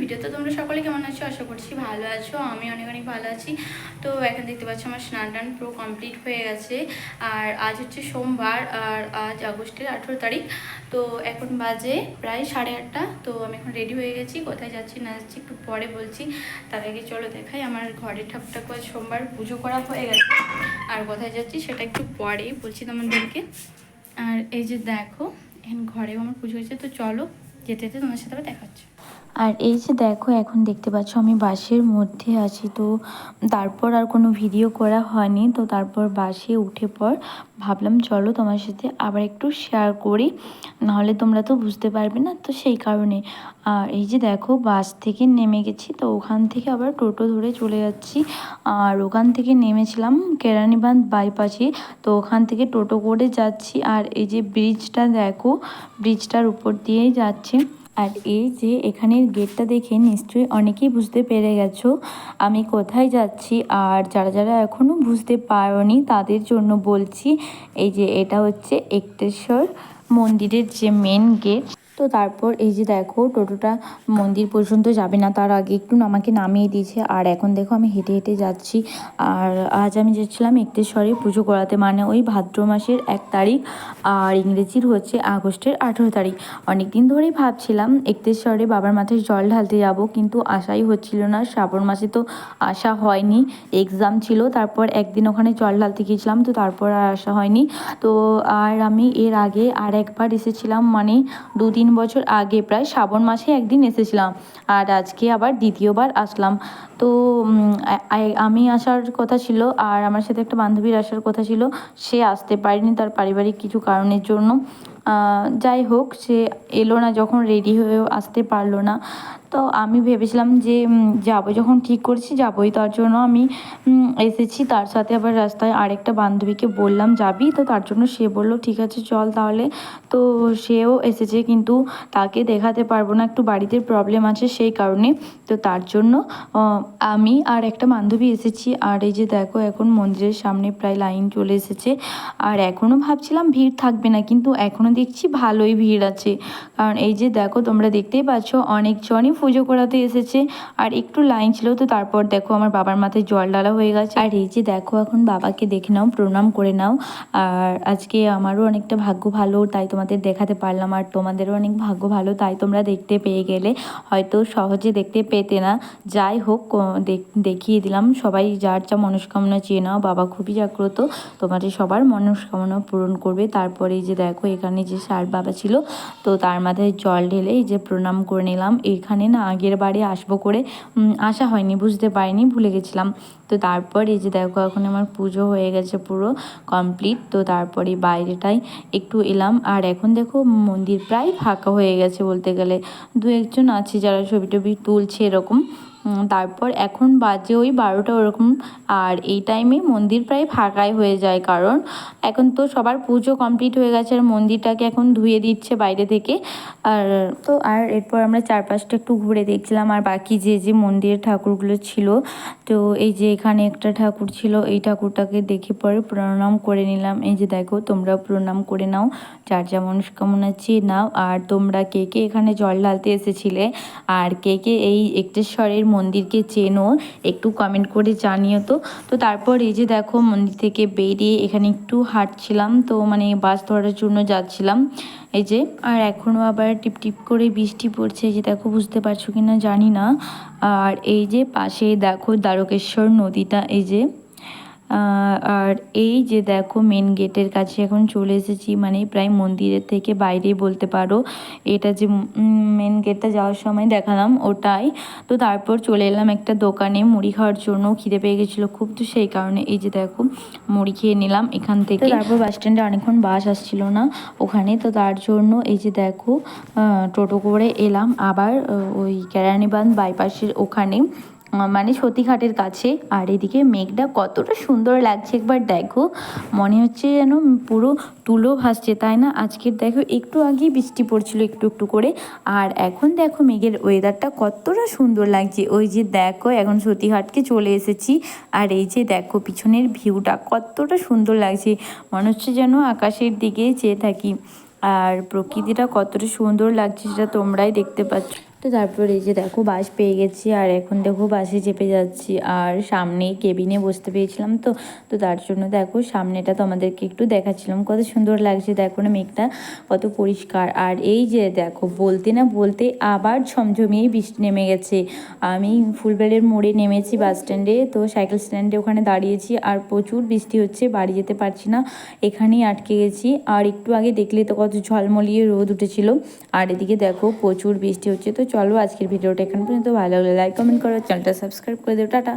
Video তো তোমরা সকলে কেমন আছো? আশা করছি ভালো আছো। আমি অনেক অনেক ভালো আছি। তো এখন দেখতে পাচ্ছ আমার স্নান টান পুরো কমপ্লিট হয়ে গেছে। আর আজ হচ্ছে সোমবার, আর আজ আগস্টের আঠেরো তারিখ। তো এখন বাজে প্রায় সাড়ে আটটা। তো আমি এখন রেডি হয়ে গেছি। কোথায় যাচ্ছি না যাচ্ছি একটু পরে বলছি। তার আগে চলো দেখাই। আমার ঘরের ঠাকুর ঠাকুর সোমবার পুজো করা হয়ে গেছে। আর কোথায় যাচ্ছি সেটা একটু পরেই বলছি তোমাদেরকে। আর এই যে দেখো, এখন ঘরেও আমার পুজো হয়েছে। তো চলো যেতে যেতে তোমার সাথে আবার দেখা হচ্ছে আর এই যে দেখো, এখন দেখতে পাচ্ছ আমি বাসের মধ্যে আছি। তো তারপর আর কোনো ভিডিও করা হয়নি। তো তারপর বাসে উঠে পর ভাবলাম, চলো তোমার সাথে আবার একটু শেয়ার করি। নাহলে তোমরা তো বুঝতে পারবে না। তো সেই কারণে, আর এই যে দেখো বাস থেকে নেমে গেছি। তো ওখান থেকে আবার টোটো ধরে চলে যাচ্ছি। আর ওখান থেকে নেমেছিলাম কেরানীবাঁধ বাইপাসে তো ওখান থেকে টোটো করে যাচ্ছি। আর এই যে ব্রিজটা দেখো ব্রিজটার উপর দিয়েই যাচ্ছে। আর এই যে এখানের গেটটা দেখে নিশ্চয়ই অনেকেই বুঝতে পেরে গেছো আমি কোথায় যাচ্ছি আর যারা যারা এখনও বুঝতে পারোনি তাদের জন্য বলছি, এই যে এটা হচ্ছে একটেশ্বর মন্দিরের যে মেন গেট তো তারপর এই যে দেখো, টোটোটা মন্দির পর্যন্ত যাবে না, তার আগে একটু আমাকে নামিয়ে দিয়েছে। আর এখন দেখো আমি হেঁটে হেঁটে যাচ্ছি। আর আজ আমি যাচ্ছিলাম একটেশ্বরে পুজো করাতে মানে ওই ভাদ্র মাসের এক তারিখ, আর ইংরেজির হচ্ছে আগস্টের আঠেরো তারিখ। অনেক দিন ধরেই ভাবছিলাম একতেশ্বরে বাবার মাথায় জল ঢালতে যাব, কিন্তু আশাই হচ্ছিল না। শ্রাবণ মাসে তো আসা হয়নি এক্সাম ছিল, তারপর একদিন ওখানে জল ঢালতে গিয়েছিলাম, তো তারপর আর আসা হয়নি। তো আর আমি এর আগে আর একবার এসেছিলাম মানে দু তিন বছর আগে, প্রায় শ্রাবণ মাসে একদিন এসেছিলাম আর আজকে আবার দ্বিতীয়বার আসলাম। তো আমি আসার কথা ছিল আর আমার সাথে একটা বান্ধবীর আসার কথা ছিল। সে আসতে পারেনি তার পারিবারিক কিছু কারণের জন্য। যাই হোক, সে এলো না যখন রেডি হয়েও আসতে পারল না। তো আমি ভেবেছিলাম যে যাব। যখন ঠিক করছি যাবোই। তার জন্য আমি এসেছি। তার সাথে আবার রাস্তায় আরেকটা বান্ধবীকে বললাম, যাবি? তো তার জন্য সে বলল, ঠিক আছে, চল তাহলে। তো সেও এসেছে, কিন্তু তাকে দেখাতে পারব না। একটু বাড়িতে প্রবলেম আছে সেই কারণে। তো তার জন্য আমি আর একটা বান্ধবী এসেছি। আর এই যে দেখো, এখন মন্দিরের সামনে প্রায় লাইন চলে এসেছে। আর এখনও ভাবছিলাম ভিড় থাকবে না, কিন্তু এখনও দেখছি ভালোই ভিড় আছে। কারণ এই যে দেখো, তোমরা দেখতেই পাচ্ছ, অনেকজনই পুজো করাতে এসেছে। আর একটু লাইন ছিল তো তারপর দেখো আমার বাবার মাথায় জল ডালা হয়ে গেছে। আর এই যে দেখো এখন বাবাকে দেখে নাও, প্রণাম করে নাও। আর আজকে আমারও অনেকটা ভাগ্য ভালো, তাই তোমাদের দেখাতে পারলাম। আর তোমাদেরও অনেক ভাগ্য ভালো, তাই তোমরা দেখতে পেয়ে গেলে। হয়তো সহজে দেখতে পেতে না। যাই হোক দেখিয়ে দিলাম। সবাই যার যা মনস্কামনা চেয়ে নাও, বাবা খুবই জাগ্রত। তোমাদের সবার মনস্কামনা পূরণ করবে। তারপরে এই যে দেখো এখানে যে সার বাবা ছিল, তো তার মাথায় জল ঢেলে এই যে প্রণাম করে নিলাম। এখানে না আগের বারে আসব করে আসা হয়নি, বুঝতে পারিনি, ভুলে গেছিলাম। তো তারপর এই যে দেখো, এখন আমার পুজো হয়ে গেছে পুরো কমপ্লিট তো তারপরে বাইরেটাই একটু এলাম। আর এখন দেখো, মন্দির প্রায় ফাঁকা হয়ে গেছে বলতে গেলে। দু একজন আছে যারা ছবি টবি তুলছে এরকম। তারপর এখন বাজে ওই বারোটা ওরকম, আর এই টাইমে মন্দির প্রায় ফাঁকাই হয়ে যায়, কারণ এখন তো সবার পুজো কমপ্লিট হয়ে গেছে, আর মন্দিরটাকে এখন ধুয়ে দিচ্ছে বাইরে থেকে। আর তো আর এরপর আমরা চারপাশটা একটু ঘুরে দেখছিলাম, আর বাকি যে যে মন্দিরের ঠাকুরগুলো ছিল, তো এই যে এখানে একটা ঠাকুর ছিল, এই ঠাকুরটাকে দেখে পরে প্রণাম করে নিলাম। এই যে দেখো তোমরা প্রণাম করে নাও। যার যা মনস্কামনা চেয়ে নাও আর তোমরা কে কে এখানে জল ঢালতে এসেছিলে, আর কে কে এই একটেশ্বরের মন্দিরকে চেনো, একটু কমেন্ট করে জানিও তো। তো তারপর এই যে দেখো মন্দির থেকে বেরিয়ে এখানে একটু হাঁটছিলাম, তো মানে বাস ধরার জন্য যাচ্ছিলাম। এই যে, আর এখনও আবার টিপ টিপ করে বৃষ্টি পড়ছে যে দেখো বুঝতে পারছ কি না জানি না। আর এই যে পাশে দেখো দ্বারকেশ্বর নদীটা, এই যে আর এই যে দেখো মেন গেটের কাছে এখন চলে এসেছি মানে প্রায় মন্দিরের থেকে বাইরেই বলতে পারো। এটা যে মেন গেটটা যাওয়ার সময় দেখালাম ওটাই। তো তারপর চলে এলাম একটা দোকানে মুড়ি খাওয়ার জন্য খিদে পেয়ে গেছিল খুব। তো সেই কারণে এই যে দেখো মুড়ি খেয়ে নিলাম এখান থেকে। তারপর বাস স্ট্যান্ডে অনেকক্ষণ বাস আসছিল না ওখানে। তো তার জন্য এই যে দেখো আহ, টোটো করে এলাম। আবার ওই কেরানীবান্ধ বাইপাসের ওখানে। মানে সতীঘাটের কাছে। আর এদিকে মেঘটা কতটা সুন্দর লাগছে একবার দেখো। মনে হচ্ছে যেন পুরো তুলো ভাসছে, তাই না? আজকের দেখো একটু আগেই বৃষ্টি পড়ছিল একটু একটু করে। আর এখন দেখো মেঘের ওয়েদারটা কতটা সুন্দর লাগছে। ওই যে দেখো, এখন সতীঘাটকে চলে এসেছি। আর এই যে দেখো পিছনের ভিউটা কতটা সুন্দর লাগছে। মনে হচ্ছে যেন আকাশের দিকে চেয়ে থাকি। আর প্রকৃতিটা কতটা সুন্দর লাগছে সেটা তোমরাই দেখতে পাচ্ছ। তো তারপর এই যে দেখো বাস পেয়ে গেছি, আর এখন দেখো বাসে চেপে যাচ্ছি, আর সামনে কেবিনে বসতে পেয়েছিলাম তো তো তার জন্য দেখো সামনেটা তো আমাদেরকে একটু দেখাচ্ছিলাম, কত সুন্দর লাগছে দেখো না মেঘটা, কত পরিষ্কার। আর এই যে দেখো বলতে না বলতে আবার ঝমঝমিয়ে বৃষ্টি নেমে গেছে। আমি ফুলবেলের মোড়ে নেমেছি বাস স্ট্যান্ডে, তো সাইকেল স্ট্যান্ডে ওখানে দাঁড়িয়েছি, আর প্রচুর বৃষ্টি হচ্ছে, বাড়ি যেতে পারছি না, এখানেই আটকে গেছি। আর একটু আগে দেখলে তো কত ঝলমলিয়ে রোদ উঠেছিল, আর এদিকে দেখো প্রচুর বৃষ্টি হচ্ছে, তো চলো আজকের ভিডিওটা এখান পর্যন্ত। ভালো লাগলে লাইক কমেন্ট করো, চ্যানেলটা সাবস্ক্রাইব করে দেবো টাটা।